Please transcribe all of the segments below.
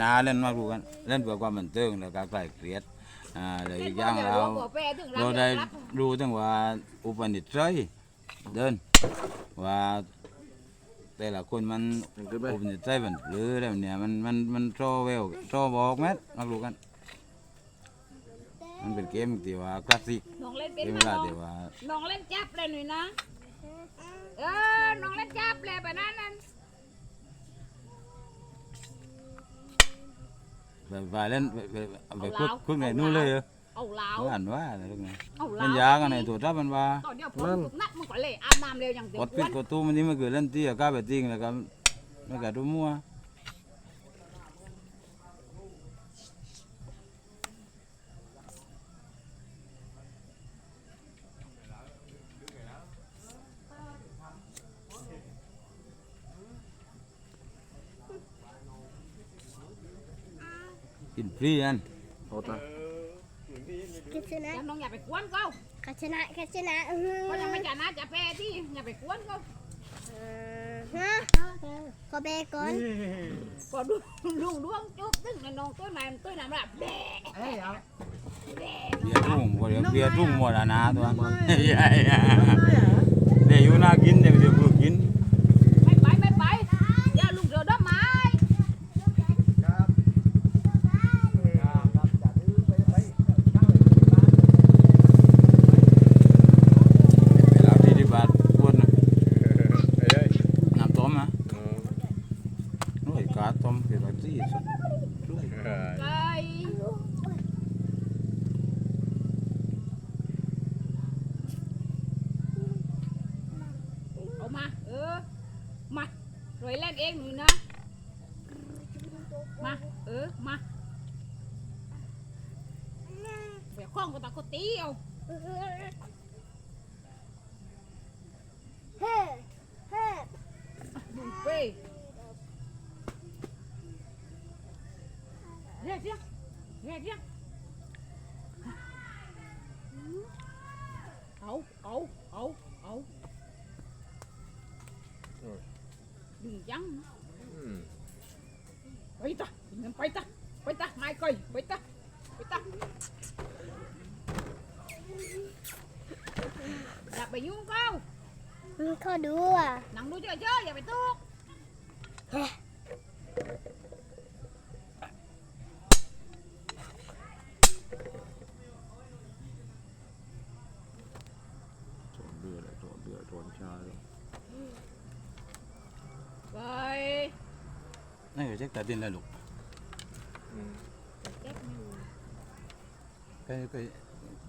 นาเล่นมากดูกันเล่นเพื่อความบันเทิงแล้วก็คลายเครียดอ่าแล้วอีกอย่างเราเราได้รู้ถึงว่าอุปนิสัยเดินว่าแต่ละคนมันยังขึ้นไปอุปนิสัยมันหรืออะไรแบบเนี่ยมันมันมันโชว์เวลโชว์บอกแมทมาดูกัน มันเป็นเกมที่ว่าคลาสสิกน้องเล่นเป็นเกมไหมเวลาน้องที่ว่าน้องเล่นจับเลยหน่อยนะเออน้องเล่นจับเลยแบบนั้น แบบว่าเล่นแบบแบบแบบคุกคุกไหนนู่นเลยเหรอเอาเหลาเขาอ่านว่าอะไรพวกนี้เอาเหลามันยากันในตัวทับมันว่าตอนเดียวผมถูกนักมันก็เลยอาบน้ำเร็วอย่างเดียวกดปิดกดตู้มันนี่มันเกิดเล่นที่ก้าแบบจริงแล้วก็มันก็รู้มั่ว รีอันโอ้ตากัชนะแล้วน้องอย่าไปกวนเขากัชนะกัชนะอือฮึเพราะยังไม่จะน่าจะแพ้ที่อย่าไปกวนเขาฮะขอเบก่อนพอดูลุงดวงจุ๊บตึ้งน้องตัวไหนตัวไหนแบบแดะเบียร์รุ่งก็เดี๋ยวเบียร์รุ่งหมดแล้วนะตัวใหญ่เดี๋ยวอยู่น่ากินเดี๋ยวเดี๋ยวเพิ่งกิน ไม่ไปไม่ไปอย่าลุงเดือดดอกไม้ เวลาที่ที่บาทปวดนะ เอ้ย น้ำต้มนะ เออ น้อยกาต้มเกี่ยวกับที่สุดด้วย เออ ไก่เอามา เออ มารวยเล่นเองหนูนะ มา เออ มาเดี๋ยวข้องก็ตะกตีเอา ยังอืมไปตะเงินไปตะไปตะไม่ก่อยไปตะไปตะอย่าไปยุ่งเขา มันเขาดูอะ นั่งดูเฉยๆอย่าไปตุก โจนเดือดโจนเดือดโจนชาเลย ไป นี่ก็เช็คตาดินแล้วลูกอืมไปไป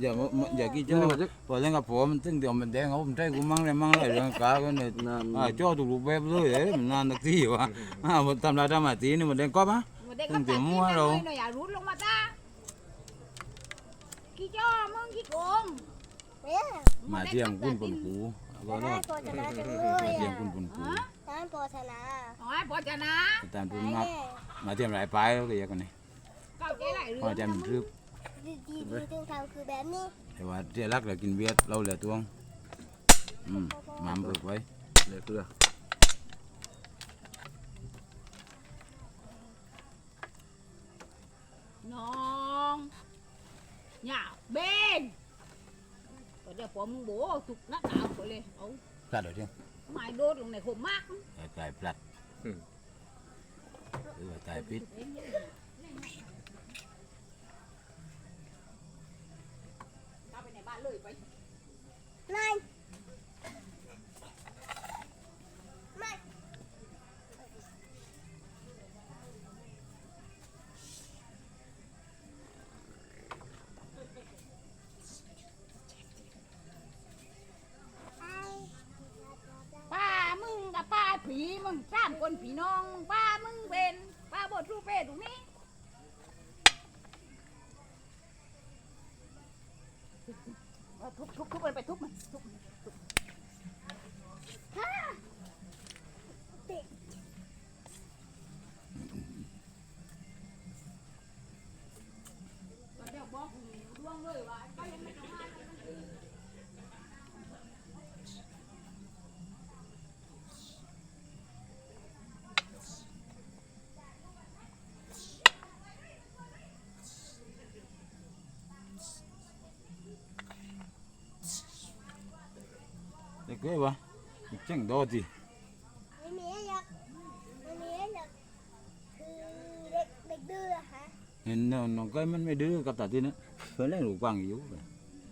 อย่ามาอย่ากี่เจ้าพอเล่นกับผมมันตึงเดี๋ยวมันแดงเอาผมใจกูมั่งเลยมั่งเลยเรื่องกากันเนี่ยน้ำอ่าจ่อถูกรูปอ้ยมันนานนักที่วะอามันทำลายธรรมะตีนี่มันเด้งก๊อบฮะมาเด็กตึงเดี๋ยวมั่าหน่อยอย่ารุดลงมาตากี่จ้อมึงกี่โกงเนี่ยมาเที่ยงคุณปนกูก็จะรได้อดโฆษณาจังเลายเที่ยงอะกูฮะร้านโฆษณาอ๋อพอจะนะตามไปทุนนับแน่มาเที่ยงหลายปลายแล้วก็อาจารื่พอใจมันรึบดีดีดีถึงทำคือแบบนี้แต่ว่าเที่ยรักเรากินเบียดเราเหลือตวงอืมมามเบิกไว้เหลือเกลือน้องอย่าเบนก็เดี๋ยวผมโบถูกนักหนาวไปเลยเอา พลาดเดี๋ยวเที่ยงไม้โดดลงในขมมากกลายพลัดหรือว่าตายพิษเข้าไปในบ้านเลยไป นายไม่ ป้ามึงกับป้าผีมึงสามคนผีน้องป้ามึงเป็นป้าบดรูปเป้ตรงนี้เอา ทุบทุบทุบมันไปทุบมันทุบ เก้วะอีกจังโดดสิไม่มีให้หรอกไม่มีให้หรอกคือเด็กเด็กดื้ออะฮะเห็นน้องน้องเก้ยมันไม่ดื้อกับตาที่นะเพื่อนเล่นลูกกวางอยู่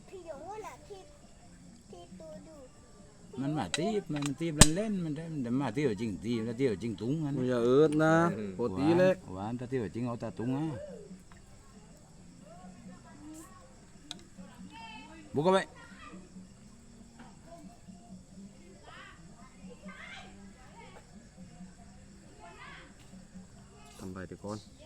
พี่หยงว่าน่ะที่ที่ตัวดูมันมาตีบมันมันตีบเล่นๆมันได้มันได้มาเที่ยวจริงตีบแล้วเที่ยวจริงตุ้งอันมึงอย่าเอิดนะปกติเล็กหวานถ้าเที่ยวจริงเอาตาตุ้งอะบุกเข้าไป ไปดีก่อน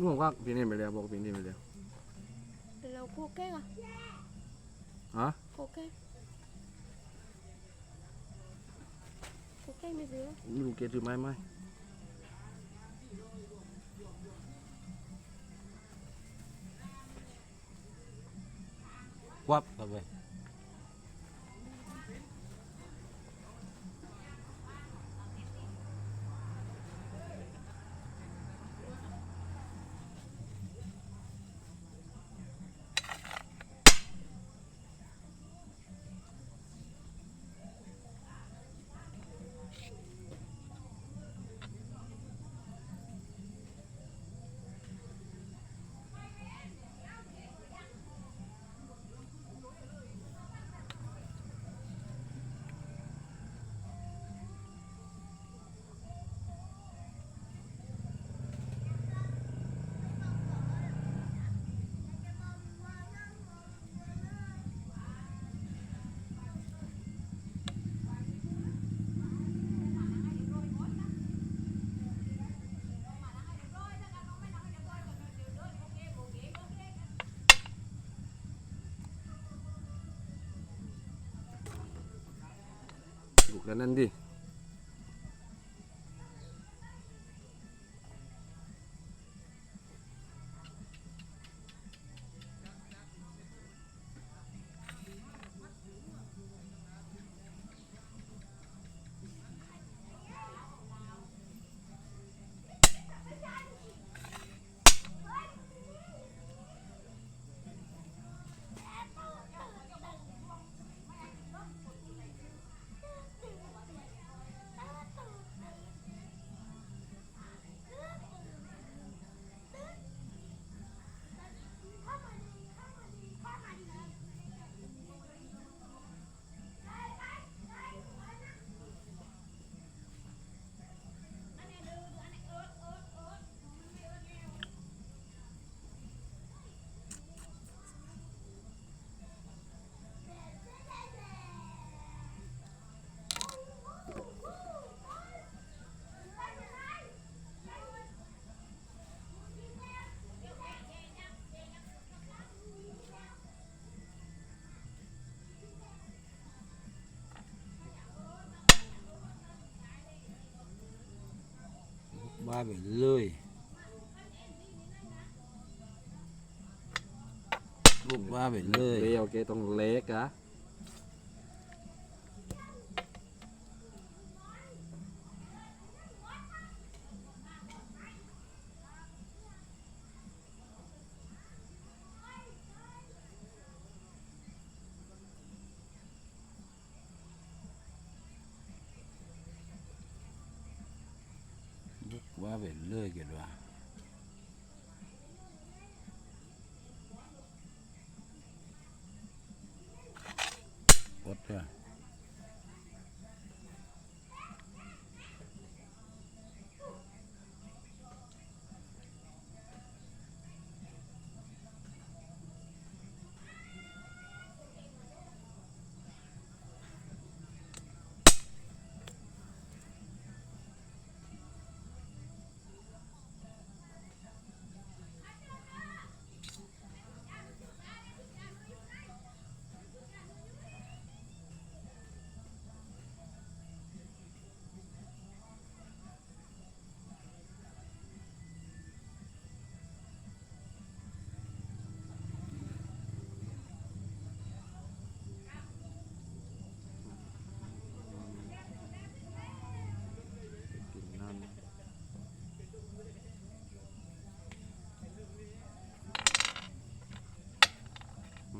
งบอกว่าพี่นี่ไปแล้วบอกพี่นี่ไปแล้วเราคู่แก้งอะฮะคู่แก้งคู่แก้งไม่ซื้อไม่รู้เกตถือไม้ไหมควับเข้าไป ลู วนั่นดิบ้าไปเลยบุกบ้าไปเลยเลี้ยวเกตต้องเล็กอะ ว่าเป็นเลื่อยกันว่า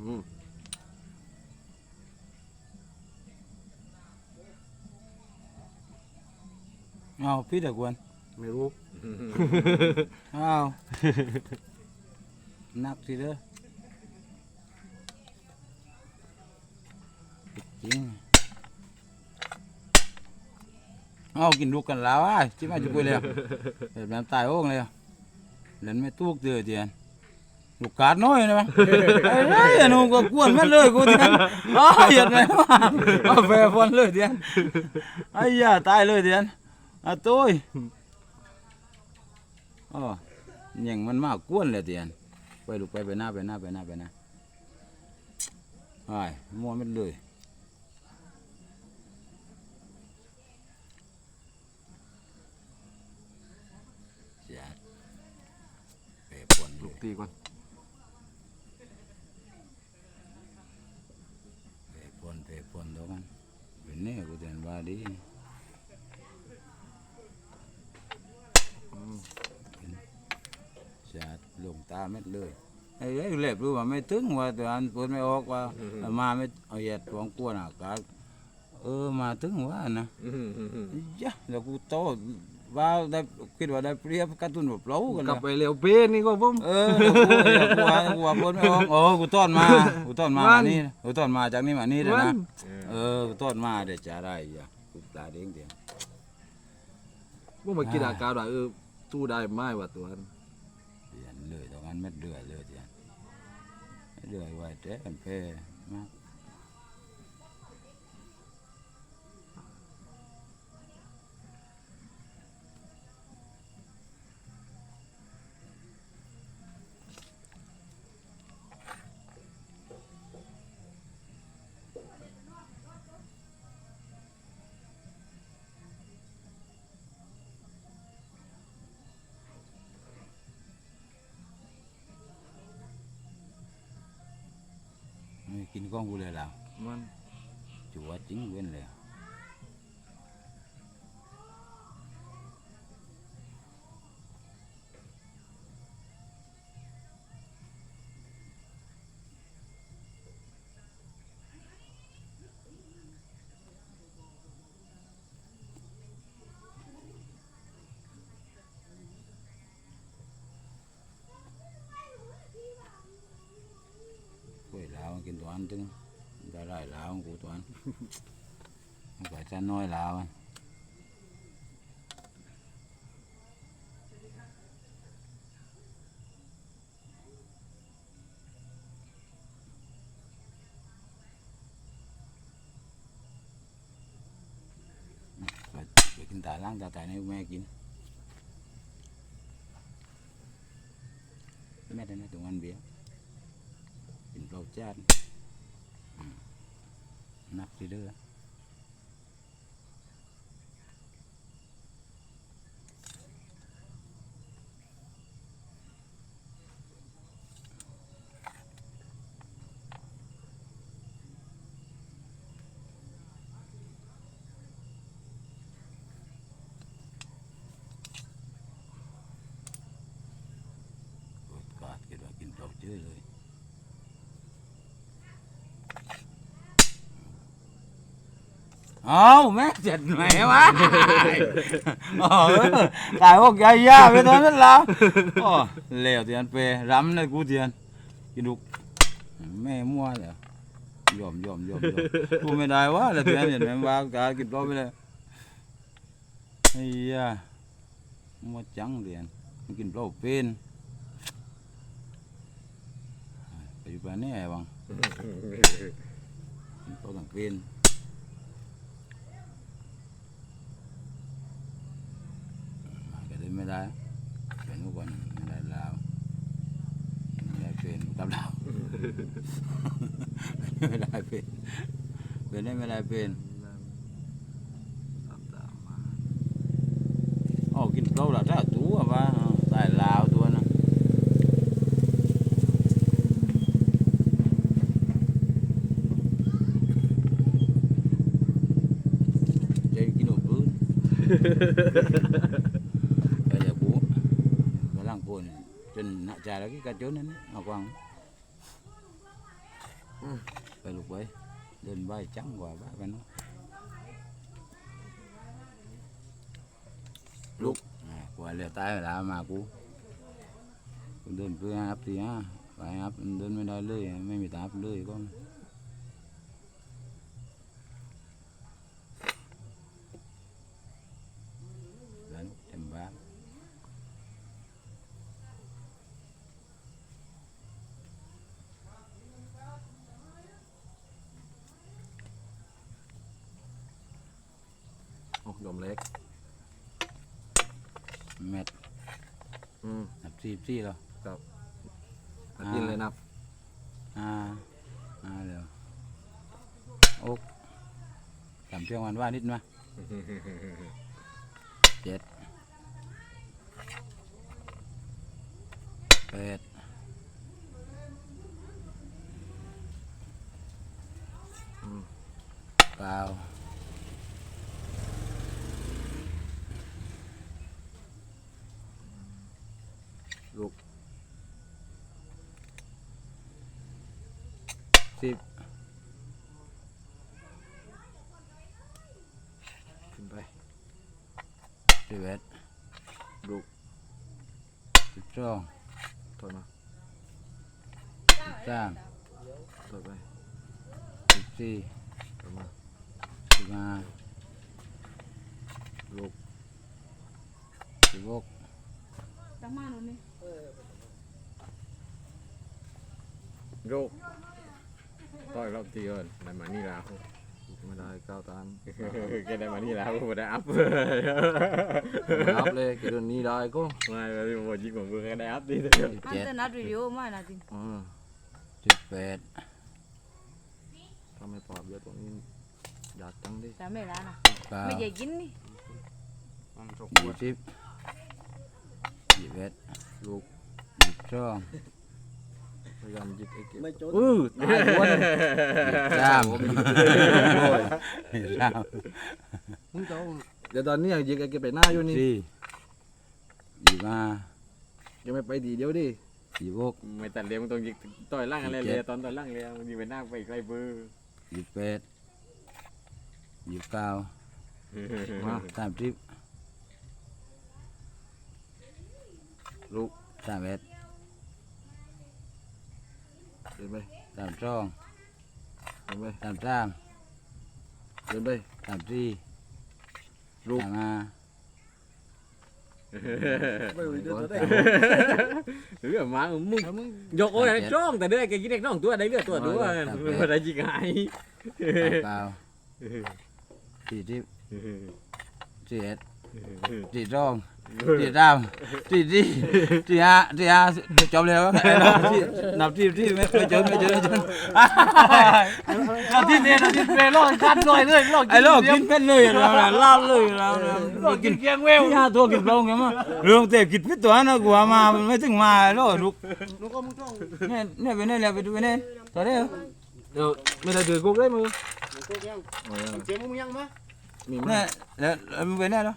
อืมเอาพี่ตะกวนไม่รู้เอานักสิเด้อจริงเอากินลูกกันแล้วอะที่มาจุกุยเลยเห็นแบบตายโอ่งเลยอะเล่นไม่ตุกเดือดเดียน ลูกกาดน้อยนะมั้ยไอ้ไรอะหนูก็กวนมันเลยกูเดียนอ้าวเหยียดไหมวะเอาแฟร์ฟอนเลยเดียนไอ้ยาตายเลยเดียนอะตุ้ยอ๋อยังมันมากกวนเลยเดียนไปลูกไปไปหน้าไปหน้าไปหน้าไปหน้าไอ้มัวมันเลยเสียเปรปนลูลูกกตีก่อน เปรปนเปรปนตัวกันเป็นแน่กูเตือนว่าดี อืม เสียลง ตาเม็ดเลยไอ้เอ้ยเล็บรู้ว่าไม่ถึงว่าตัวอันปนไม่ออกว่า มาไม่เอาเหยียดหวงกวนอะกาเออมาถึงว่านะอืมอืมอืมยะแล้วกูโตว่าได้คิดว่าได้เปรียบการตุนแบบเรากันกลับนะไปเร็วเป้นี่ก็ผมเออกูว่ากูว่าปนไม่ออกโอ้กูต้อนมากูต้อนมานี่กูต้อนมาจากนี่มานี่เลยมันะนเออต้นมาเดี๋ยวจะได้อย่ากูตาเด้งเดียวพวกมากินอากาศว่าเออสู้ได้ไหมวะตัวนั้นเดียน มันเม็ดเดือยเลยเดียเดือยไว้แต่กันเพมาก กินก้องกูเลยแล้วมันจัวจริงเว้นเลย ลาวมันไปไปกินตาล้างตาตายในแม่กินแม่ได้นะตรงอันเบียร์กินเปล่าจานอืม นักสิเด้อเปิดกาดกินว่ากินเปล่าเชื่อเลย เอาแม่เจ็ดไหมวะเออตายพวกใหญ่ยาไปตอนนั้นแล้วโอ้เลวเตียนเปรำเลยกูเตียนกินดุกแม่มั่วเลยยอมยอมยอมกูไม่ได้วะเลยเตียนเห็นไหมว่าการกินรอบไปเลยไอ้ยามั่วจังเตียนมันกินเปล่าเป็นไปอยู่บ้านนี่ไอ้บังกิน เปล่าต่างเป็น cái đấy mới đá cái nó còn mới đá lao mới đá phên tập lao mới đá phên bên đấy mới đá phên ตามตามมา ô kinh câu là rất là tú à ba tại lao tua nè chơi cái nụ bướn bây Cun cái cara lagi kacunan ni quăng, Bay lục bay. Lên bay trắng quả bay bay nó. Lúc à, quả lìa tay là mà cú. Đơn cứ áp thì á, phải áp đơn mới đôi lưỡi, mới bị tám lưỡi con. โอ้ยอมเล็ก mệt อืม nạp xì xì rồi มากินเลยนับ à à rồi ốc làm cho hoàn van ít mà chết pet vào ลูก สิบ ขึ้นไป สิบเอ็ด ลูก สิบสองถอยมาสิบสามถอยไปสิบสี่ถอยมาสิบห้าลูกสิบหกจังมาโน่นนี่โรคต่อยรอบตีก่อนได้มานี่แล้ว ไม่ได้ก้าวตามแกได้มานี่แล้วผมได้อัพไม่รับเลยเกินนี้ได้ก็ไม่ไม่ผมยิงของมือแค่ได้อัพดีเดียวสิบอันเจ็ดเตอร์นัดวิดีโอมานะจริงอ่าสิบแปดทำให้ปอบเยอะตรงนี้อยากจังดิแต่ไม่ร้านอะสิบเก้าไม่ใหญ่กินนี่ยี่สิบยี่สิบเอ็ดลูกยี่สิบสอง พยายามยิกไอ้เก็บไม่จดอือตายคนยี่สิบสามยี่สิบสามมึงเจ้าเดี๋ยวตอนนี้ยิกไอ้เก็บไปหน้าอยู่นี่สี่ยี่สิบห้ายังไม่ไปดีเดียวดิยี่สิบหกไม่ตัดเลี้ยงตรงยิงต่อยล่างอะไรเลยตอนต่อยล่างเลยยิงไปหน้าไปใกล้เบอร์ยี่สิบแปดยี่สิบเก้ามาสามสิบลูกสามเอ็ดเดินไปสามสองเดินไปสามสามเดินไปสามสี่ลูกสามห้าไม่รู้เดือดได้หรือมามึงยกโอ้ยจ้องแต่เด้อแกกินเด็กน้องตัวได้เลือดตัวตัวมันได้ยิงหายสามเก้าสี่สิบสี่เอ็ดสี่สอง สี่สามสี่สี่สี่ห้าสี่ห้าจบแล้วนับที่ที่ไม่ไม่เจอไม่เจอไม่เจอเราที่เนี่ยเราที่เป็นโรคกันหน่อยเลยโรคไอ้โลกกินเป็นเลยเราลาบเลยเรากินเกียงเวลที่ห้าตัวกินเปล่าไงมั้งเรื่องเตะกินพิษตัวนะกูมาไม่ถึงมาโลลูกลูกก็มึงต้องเนี่ยเนี่ยไปเนี่ยแล้วไปดูไปเนี่ยตอนนี้เดี๋ยวไม่ได้ถือกุ๊กได้มือลูกก็ยังโอ้ยเจ็บมึงยังมั้ยมีไหมเนี่ยแล้วมึงไปเนี่ยแล้ว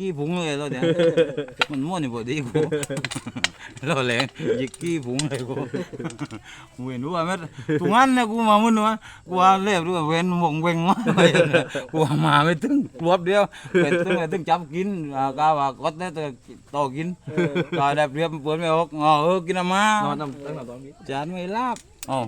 ตายตายเพื่อยกขึ้นทานอย่าทุกข์ร้ายเลยกูอย่าน่าจังน่าจังไม่ทุกข์ร้ายกูไอ้ร้อยร้ายกูกิกี้ผงเลยเราเนี่ยมันม้วนอยู่พอดีกูเราแหลงยิกกี้ผงเลยกูกูเห็นว่าแม่ตรงนั้นเนี่ยกูมามุ่นวะกูว่าเล็บด้วยเว้นวงเวงมากูว่ามาไม่ถึงรวบเดียวไปถึงไปถึงจับกินอ่ากาว่าก็ได้แต่ต่อกินก็ได้เปรียบเปิดไม่ออกอ๋อเออกินอะมานอนน้ำตั้งแต่ตอนนี้จานไม่ลาบอ๋อ